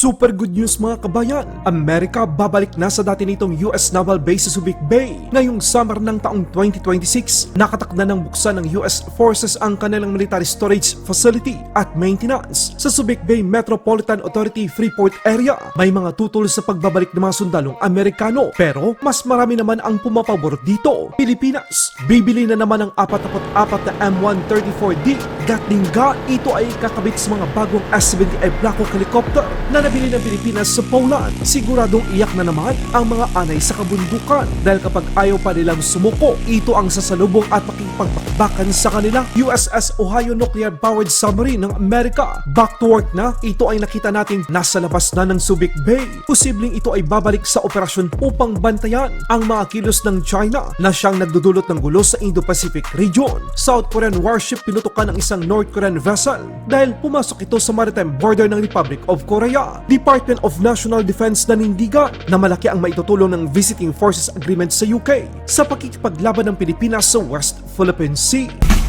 Super good news mga kabayan! Amerika babalik na sa dati nitong US Naval Base sa Subic Bay. Ngayong summer ng taong 2026, nakatakda ng buksan ng US Forces ang kanilang military storage facility at maintenance sa Subic Bay Metropolitan Authority Freeport area. May mga tutol sa pagbabalik ng mga sundalong Amerikano pero mas marami naman ang pumapabor dito. Pilipinas, bibili na naman ng 44 na M134D Gatling gun. Ito ay kakabit sa mga bagong S-78 Black Hawk helicopter na nabili ng Pilipinas sa Poland. Siguradong iyak na naman ang mga anay sa kabundukan dahil kapag ayaw pa nilang sumuko, ito ang sasalubong at makipagpakbakan sa kanila USS Ohio Nuclear Powered Submarine ng Amerika. Back to work na, ito ay nakita natin nasa labas na ng Subic Bay. Posibleng ito ay babalik sa operasyon upang bantayan ang mga kilos ng China na siyang nagdudulot ng gulo sa Indo-Pacific region. South Korean warship pinutukan ng isang North Korean vessel dahil pumasok ito sa maritime border ng Republic of Korea. Department of National Defense nanindigan na malaki ang maitutulong ng Visiting Forces Agreement sa UK sa pakikipaglaban ng Pilipinas sa West Philippine Sea.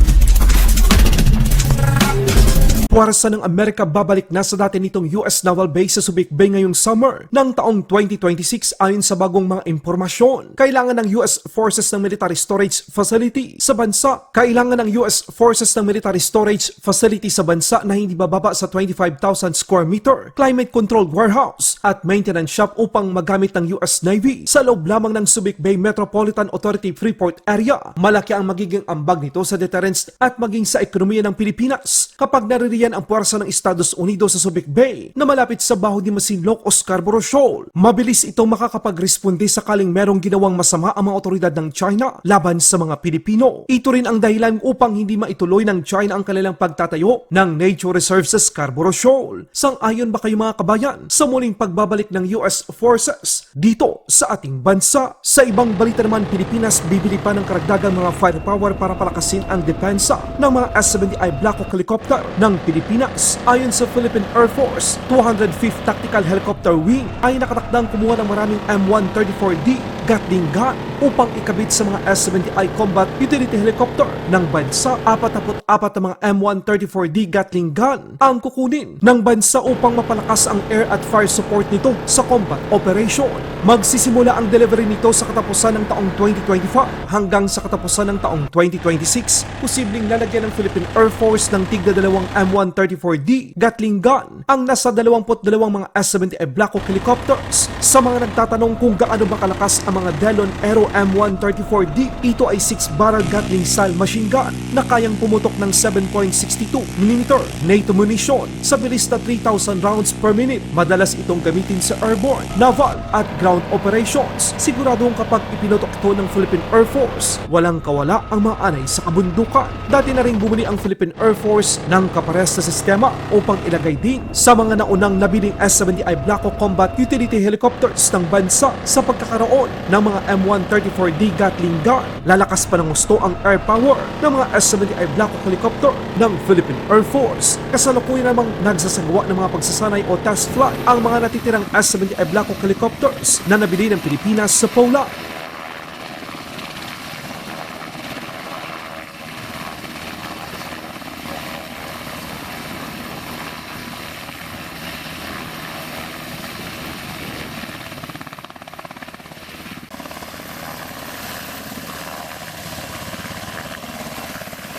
Puwersa ng Amerika babalik na sa dati nitong US Naval Base sa Subic Bay ngayong summer ng taong 2026 ayon sa bagong mga impormasyon. Kailangan ng US Forces ng Military Storage Facility sa bansa. Kailangan ng US Forces ng Military Storage Facility sa bansa na hindi bababa sa 25,000 square meter, climate-controlled warehouse at maintenance shop upang magamit ng US Navy sa loob lamang ng Subic Bay Metropolitan Authority Freeport area. Malaki ang magiging ambag nito sa deterrence at maging sa ekonomiya ng Pilipinas kapag naririyan ang puwersa ng Estados Unidos sa Subic Bay na malapit sa baho ni Masinloc o Scarborough. Mabilis itong makakapag-responde sakaling merong ginawang masama ang mga otoridad ng China laban sa mga Pilipino. Ito rin ang dahilan upang hindi maituloy ng China ang kanilang pagtatayo ng nature reserve sa Scarborough Shoal. Sang-ayon ba kayo mga kabayan sa muling pagbabalik ng US Forces dito sa ating bansa? Sa ibang balita naman, Pilipinas bibili pa ng karagdagang mga firepower para palakasin ang depensa ng mga S-70i Black Hawk helicopter ng Pilipinas. Ayon sa Philippine Air Force, 205th Tactical Helicopter Wing ay nakatakdang kumuha ng maraming M134D Gatling gun upang ikabit sa mga S-70i combat utility helicopter ng bansa. 44 na mga M134D Gatling gun ang kukunin ng bansa upang mapalakas ang air at fire support nito sa combat operation. Magsisimula ang delivery nito sa katapusan ng taong 2025 hanggang sa katapusan ng taong 2026. Posibleng lalagyan ng Philippine Air Force ng tigda dalawang M134D Gatling gun ang nasa 22 mga S-70i Black Hawk helicopters. Sa mga nagtatanong kung gaano ba kalakas ang mga Delon Aero M134D, ito ay 6-barrel Gatling style machine gun na kayang pumutok ng 7.62mm NATO munition sa bilis na 3,000 rounds per minute. Madalas itong gamitin sa airborne, naval at ground operations. Siguradong kapag ipinutok ito ng Philippine Air Force, walang kawala ang mga anay sa kabundukan. Dati na rin bumili ang Philippine Air Force ng kapares na sistema upang ilagay din sa mga naunang nabiling S-70i Black Hawk Combat Utility Helicopters ng bansa sa pagkakaroon ng mga M134D Gatling gun. Lalakas pa ng gusto ang air power ng mga S-70i Black Hawk helicopter ng Philippine Air Force. Kasalukuyan namang nagsasagawa ng mga pagsasanay o test flight ang mga natitirang S-70i Black Hawk helicopters na nabili ng Pilipinas sa Poland.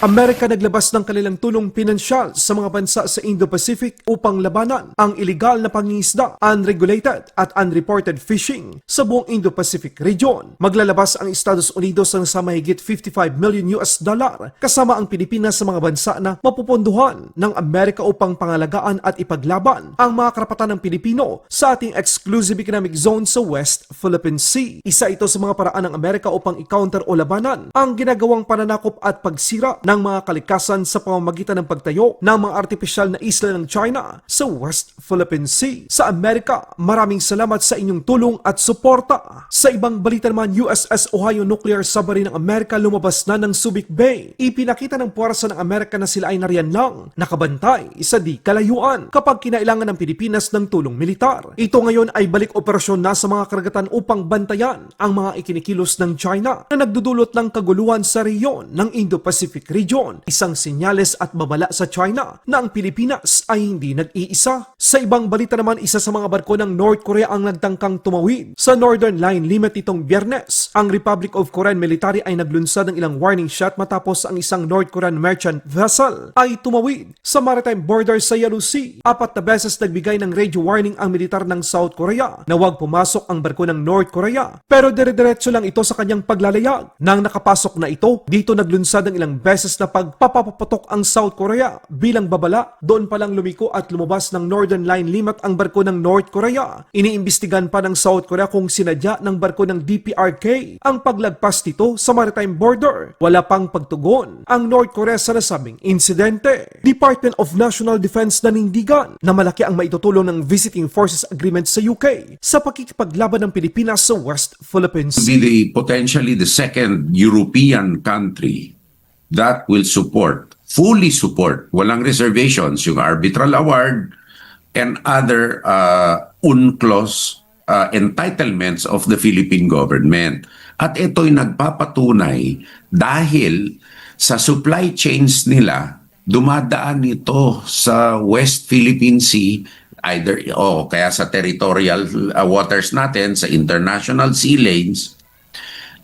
Amerika naglabas ng kanilang tulong pinansyal sa mga bansa sa Indo-Pacific upang labanan ang iligal na pangingisda, unregulated at unreported fishing sa buong Indo-Pacific region. Maglalabas ang Estados Unidos ng sa mahigit 55 million US dollar kasama ang Pilipinas sa mga bansa na mapupunduhan ng Amerika upang pangalagaan at ipaglaban ang mga karapatan ng Pilipino sa ating exclusive economic zone sa West Philippine Sea. Isa ito sa mga paraan ng Amerika upang i-counter o labanan ang ginagawang pananakop at pagsira ng mga kalikasan sa pamamagitan ng pagtayo ng mga artipisyal na isla ng China sa West Philippine Sea. Sa Amerika, maraming salamat sa inyong tulong at suporta. Sa ibang balita naman, USS Ohio Nuclear Submarine ng Amerika lumabas na ng Subic Bay. Ipinakita ng puwersa ng Amerika na sila ay nariyan lang, nakabantay sa di kalayuan kapag kinailangan ng Pilipinas ng tulong militar. Ito ngayon ay balik operasyon na sa mga karagatan upang bantayan ang mga ikinikilos ng China na nagdudulot ng kaguluhan sa reyon ng Indo-Pacific region region, isang senyales at babala sa China na ang Pilipinas ay hindi nag-iisa. Sa ibang balita naman, isa sa mga barko ng North Korea ang nagtangkang tumawid sa Northern Line Limit itong biyernes. Ang Republic of Korean Military ay naglunsad ng ilang warning shot matapos ang isang North Korean merchant vessel ay tumawid sa maritime border sa Yalu Sea. Apat na beses nagbigay ng radio warning ang militar ng South Korea na huwag pumasok ang barko ng North Korea. Pero dire-diretso lang ito sa kanyang paglalayag. Nang nakapasok na ito, dito naglunsad ng ilang beses na pagpapapatok ang South Korea bilang babala. Doon palang lumiko at lumabas ng Northern Line Limit ang barko ng North Korea. Iniimbestigan pa ng South Korea kung sinadya ng barko ng DPRK ang paglagpas nito sa maritime border. Wala pang pagtugon ang North Korea sa nasabing insidente. Department of National Defense nanindigan na malaki ang maitutulong ng Visiting Forces Agreement sa UK sa pakikipaglaban ng Pilipinas sa West Philippines. be the potentially the second European country that will support, fully support, walang reservations, yung arbitral award and other uh, UNCLOS uh, entitlements of the Philippine government. At ito'y nagpapatunay dahil sa supply chains nila, dumadaan ito sa West Philippine Sea either o kaya sa territorial uh, waters natin sa international sea lanes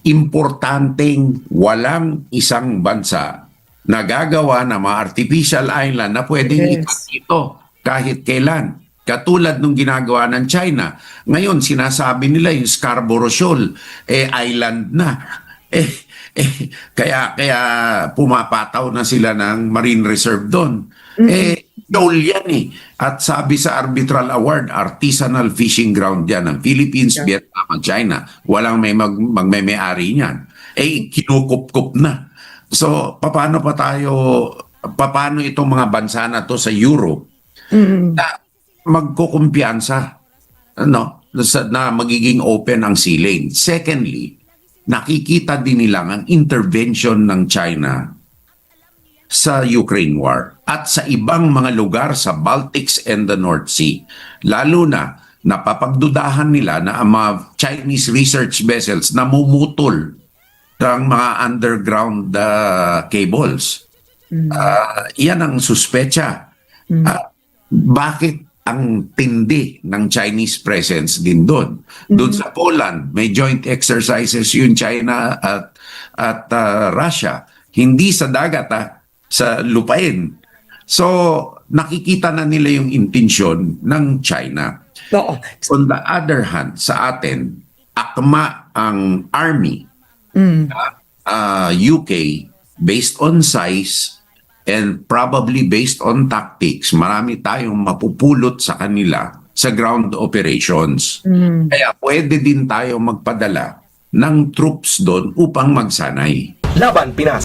importanteng walang isang bansa na gagawa ng mga artificial island na pwedeng Yes. ito kahit kailan. Katulad nung ginagawa ng China. Ngayon, sinasabi nila yung Scarborough Shoal, eh, island na. Eh, eh, kaya, kaya pumapataw na sila ng Marine Reserve doon. Eh, shoal yan eh. At sabi sa arbitral award, artisanal fishing ground yan ng Philippines, Vietnam at China. Walang may mag, magmeme-ari niyan. Eh, kinukup-kup na. So, paano pa tayo, paano itong mga bansa na to sa Europe na magkukumpiyansa no, sa- na magiging open ang sea lane. Secondly, nakikita din nila ang intervention ng China sa Ukraine war at sa ibang mga lugar sa Baltics and the North Sea. Lalo na napapagdudahan nila na ang mga Chinese research vessels namumutol ng mga underground uh, cables. Ah, yan ang suspecha. Ah, bakit ang tindi ng Chinese presence din doon? Doon sa Poland, may joint exercises yung China at at ah, Russia. Hindi sa dagat ah, sa lupain. So, nakikita na nila yung intensyon ng China. Oo. On the other hand, sa atin, akma ang army uh, UK based on size and probably based on tactics. Marami tayong mapupulot sa kanila sa ground operations. Kaya pwede din tayo magpadala ng troops doon upang magsanay. Laban Pinas.